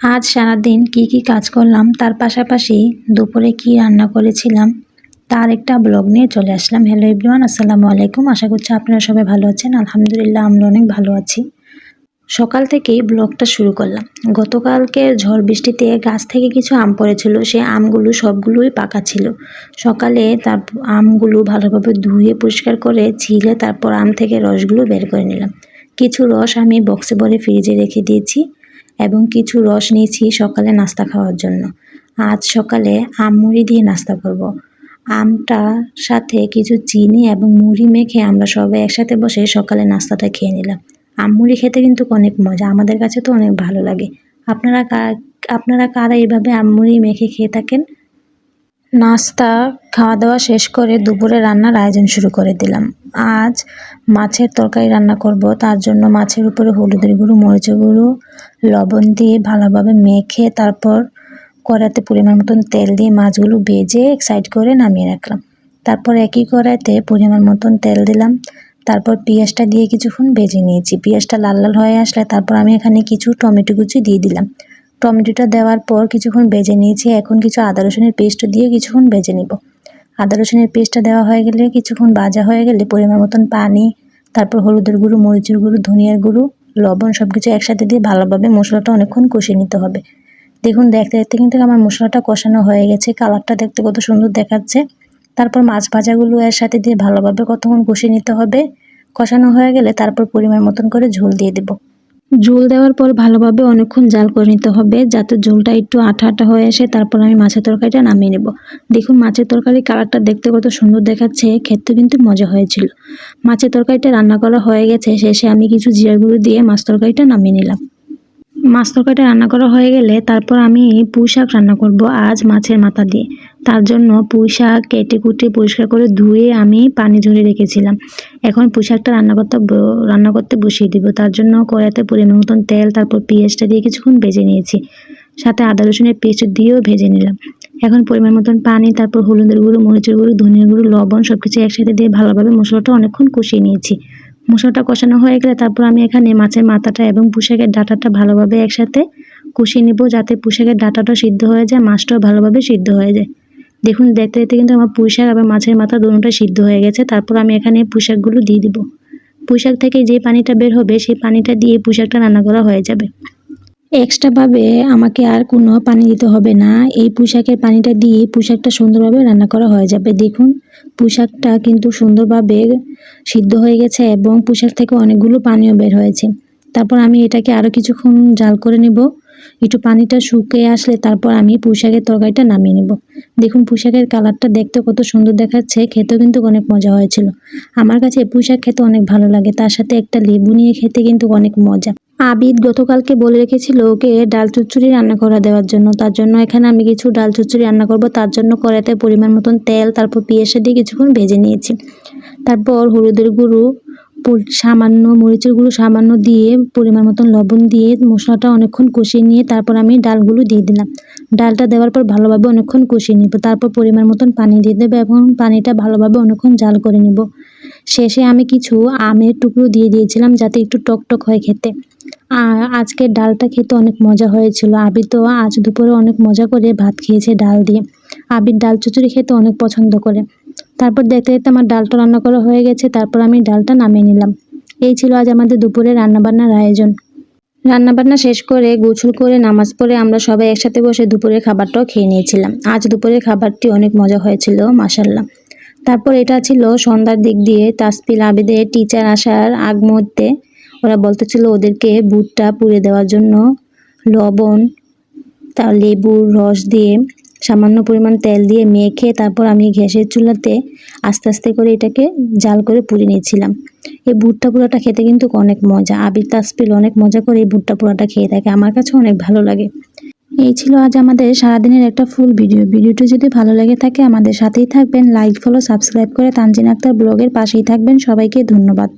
আজ সারাদিন কি কি কাজ করলাম, তার পাশাপাশি দুপুরে কি রান্না করেছিলাম, তার একটা ব্লগ নিয়ে চলে আসলাম। হ্যালো এভরিওয়ান আসসালামু আলাইকুম। আশা করছি আপনারা সবাই ভালো আছেন। আলহামদুলিল্লাহ, আমরা অনেক ভালো আছি। সকাল থেকেই ব্লগটা শুরু করলাম। গতকালকে ঝড় বৃষ্টিতে গাছ থেকে কিছু আম পড়েছিল, সে আমগুলো সবগুলোই পাকা ছিল। সকালে তার আমগুলো ভালোভাবে ধুয়ে পরিষ্কার করে ছিলে তারপর আম থেকে রসগুলো বের করে নিলাম। কিছু রস আমি বক্সে ভরে ফ্রিজে রেখে দিয়েছি। এবং কিছু রস নিয়েছি সকালে নাস্তা খাওয়ার জন্য। আজ সকালে আম মুড়ি দিয়ে নাস্তা করব। আমটা সাথে কিছু চিনি এবং মুড়ি মেখে আমরা সবাই একসাথে বসে সকালে নাস্তাটা খেয়ে নিলাম। আম মুড়ি খেতে কিন্তু অনেক মজা, আমাদের কাছে তো অনেক ভালো লাগে। আপনারা আপনারা কারা এইভাবে আম মুড়ি মেখে খেয়ে থাকেন? নাস্তা খাওয়া দাওয়া শেষ করে দুপুরে রান্নার আয়োজন শুরু করে দিলাম। আজ মাছের তরকারি রান্না করব। তার জন্য মাছের উপরে হলুদের গুঁড়ো মরিচের গুঁড়ো, লবণ দিয়ে ভালোভাবে মেখে তারপর কড়াইতে পরিমাণ মতন তেল দিয়ে মাছগুলো ভেজে এক সাইড করে নামিয়ে রাখলাম। তারপর একই কড়াইতে পরিমাণ মতন তেল দিলাম। তারপর পেঁয়াজটা দিয়ে কিছুক্ষণ ভেজে নিয়েছি। পেঁয়াজটা লাল লাল হয়ে আসলে তারপর আমি এখানে কিছু টমেটো কুচি দিয়ে দিলাম। টমেটোটা দেওয়ার পর কিছুক্ষণ ভেজে নিয়েছি। এখন কিছু আদা রসুনের পেস্ট দিয়ে কিছুক্ষণ ভেজে নিব। আদা রসুনের পেস্টটা দেওয়া হয়ে গেলে কিছুক্ষণ ভাজা হয়ে গেলে পরিমাণ মতন পানি, তারপর হলুদের গুঁড়ো, মরিচের গুঁড়ো, ধনিয়ার গুঁড়ো, লবণ সব কিছু একসাথে দিয়ে ভালোভাবে মশলাটা অনেকক্ষণ কষিয়ে নিতে হবে। দেখুন, দেখতে দেখতে কিন্তু আমার মশলাটা কষানো হয়ে গেছে। কালারটা দেখতে কত সুন্দর দেখাচ্ছে। তারপর মাছ ভাজাগুলো এর সাথে দিয়ে ভালোভাবে কতক্ষণ কষিয়ে নিতে হবে। কষানো হয়ে গেলে তারপর পরিমাণ মতন করে ঝোল দিয়ে দেবো। ঝোল দেওয়ার পর ভালোভাবে অনেকক্ষণ জাল করে নিতে হবে, যাতে ঝোলটা একটু আঠা আঠা হয়ে আসে, তারপর আমি মাছের তরকারিটা নামিয়ে নেব। দেখুন, মাছের তরকারি কালারটা দেখতে কত সুন্দর দেখাচ্ছে, খেতে কিন্তু মজা হয়েছিল। মাছের তরকারিটা রান্না করা হয়ে গেছে, শেষে আমি কিছু জিরা গুঁড়ো দিয়ে মাছ তরকারিটা নামিয়ে নিলাম। মাছ তরকারিটা রান্না করা হয়ে গেলে তারপর আমি পুঁই শাক রান্না করব আজ মাছের মাথা দিয়ে। তার জন্য পুঁই শাক কেটে কুটে পরিষ্কার করে ধুয়ে আমি পানি ঝরে রেখেছিলাম। এখন পুঁই রান্না করতে রান্না করতে বসিয়ে দিব। তার জন্য কড়াইতে পরিমাণ মতন তেল, তারপর পেঁয়াজটা দিয়ে কিছুক্ষণ ভেজে নিয়েছি। সাথে আদা, রসুনের পেস্ট দিয়েও ভেজে নিলাম। এখন পরিমাণ মতন পানি, তারপর হলুদের গুঁড়ো, মরিচের গুঁড়ো, ধনিয়ার গুঁড়ো, লবণ সব কিছু একসাথে দিয়ে ভালোভাবে মশলাটা অনেকক্ষণ কষিয়ে নিয়েছি। মশলাটা কষানো হয়ে গেলে তারপর আমি এখানে মাছের মাথাটা এবং পুষাকের ডাটাটা ভালোভাবে একসাথে কষিয়ে নেব, যাতে পুষাকের ডাটাটা সিদ্ধ হয়ে যায়, মাছটাও ভালোভাবে সিদ্ধ হয়ে যায়। দেখুন, দেখতে দেখতে কিন্তু আমার পুঁইশাক আবার মাছের মাথা দুটোটা সিদ্ধ হয়ে গেছে। তারপর আমি এখানে পুঁইশাকগুলো দিয়ে দিব। পুঁইশাক থেকে যে পানিটা বের হবে, সেই পানিটা দিয়ে পুঁইশাকটা রান্না করা হয়ে যাবে। এক্সট্রাভাবে আমাকে আর কোনো পানি দিতে হবে না। এই পুঁশাকের পানিটা দিয়ে পুঁশাকটা সুন্দরভাবে রান্না করা হয়ে যাবে। দেখুন পুঁশাকটা কিন্তু সুন্দরভাবে সিদ্ধ হয়ে গেছে এবং পুঁশাক থেকে অনেকগুলো পানিও বের হয়েছে। তারপর আমি এটাকে আরও কিছুক্ষণ জাল করে নেব। একটু পানিটা শুকিয়ে আসলে তারপর আমি পুঁশাকের তরকারিটা নামিয়ে নেব। দেখুন পুঁশাকের কালারটা দেখতে কত সুন্দর দেখাচ্ছে, খেতেও কিন্তু অনেক মজা হয়েছিল। আমার কাছে পুঁশাক খেতে অনেক ভালো লাগে, তার সাথে একটা লেবু নিয়ে খেতে কিন্তু অনেক মজা। আবিদ গতকালকে বলে রেখেছিল ওকে ডাল চচ্চড়ি রান্না করা দেওয়ার জন্য, তার জন্য এখানে আমি কিছু ডাল চচ্চড়ি রান্না করব, তার জন্য কড়াইতে পরিমাণ মতন তেল, তারপর পিঁয়াজটা দিয়ে কিছুক্ষণ ভেজে নিয়েছি। তারপর হলুদের গুঁড়ো সামান্য মরিচের গুঁড়ো সামান্য দিয়ে পরিমাণ মতন লবণ দিয়ে মশলাটা অনেকক্ষণ কষিয়ে নিয়ে তারপর আমি ডালগুলো দিয়ে দিলাম। ডালটা দেওয়ার পর ভালোভাবে অনেকক্ষণ কষিয়ে নিব। তারপর পরিমাণ মতন পানি দিয়ে দেবো এবং পানিটা ভালোভাবে অনেকক্ষণ জাল করে নিব। শেষে আমি কিছু আমের টুকরো দিয়ে দিয়েছিলাম যাতে একটু টক টক হয় খেতে। আজকে ডালটা খেতে অনেক মজা হয়েছিল। আবির তো আজ দুপুরে অনেক মজা করে ভাত খেয়েছে ডাল দিয়ে। আবির ডাল চুচুরি খেতে অনেক পছন্দ করে। তারপর দেখতে দেখতে আমার ডালটা রান্না করা হয়ে গেছে, তারপর আমি ডালটা নামিয়ে নিলাম। এই ছিল আজ আমাদের দুপুরে রান্নাবান্নার আয়োজন। রান্নাবান্না শেষ করে গোছল করে নামাজ পড়ে আমরা সবাই একসাথে বসে দুপুরের খাবারটাও খেয়ে নিয়েছিলাম। আজ দুপুরের খাবারটি অনেক মজা হয়েছিল মাসাল্লাহ তারপর এটা ছিল সন্ধ্যার দিক দিয়ে তাসপিল আবেদের টিচার আসার আগ মুহূর্তে। ওরা বলতেছিল ওদেরকে বুটটা পুড়ে দেওয়ার জন্য লবণ তা লেবুর রস দিয়ে সামান্য পরিমাণ তেল দিয়ে মেখে তারপর আমি গ্যাসের চুলাতে আস্তে আস্তে করে এটাকে জাল করে পুড়ে নিয়েছিলাম। এই ভুট্টা পোড়াটা খেতে কিন্তু অনেক মজা। আবির তাসপিল অনেক মজা করে এই ভুট্টা পোড়াটা খেয়ে থাকে। আমার কাছে অনেক ভালো লাগে। এই ছিল আজ আমাদের সারাদিনের একটা ফুল ভিডিও। ভিডিওটি যদি ভালো লেগে থাকে, আমাদের সাথেই থাকবেন। লাইক, ফলো, সাবস্ক্রাইব করে তানজিন আক্তার ব্লগের পাশেই থাকবেন। সবাইকে ধন্যবাদ।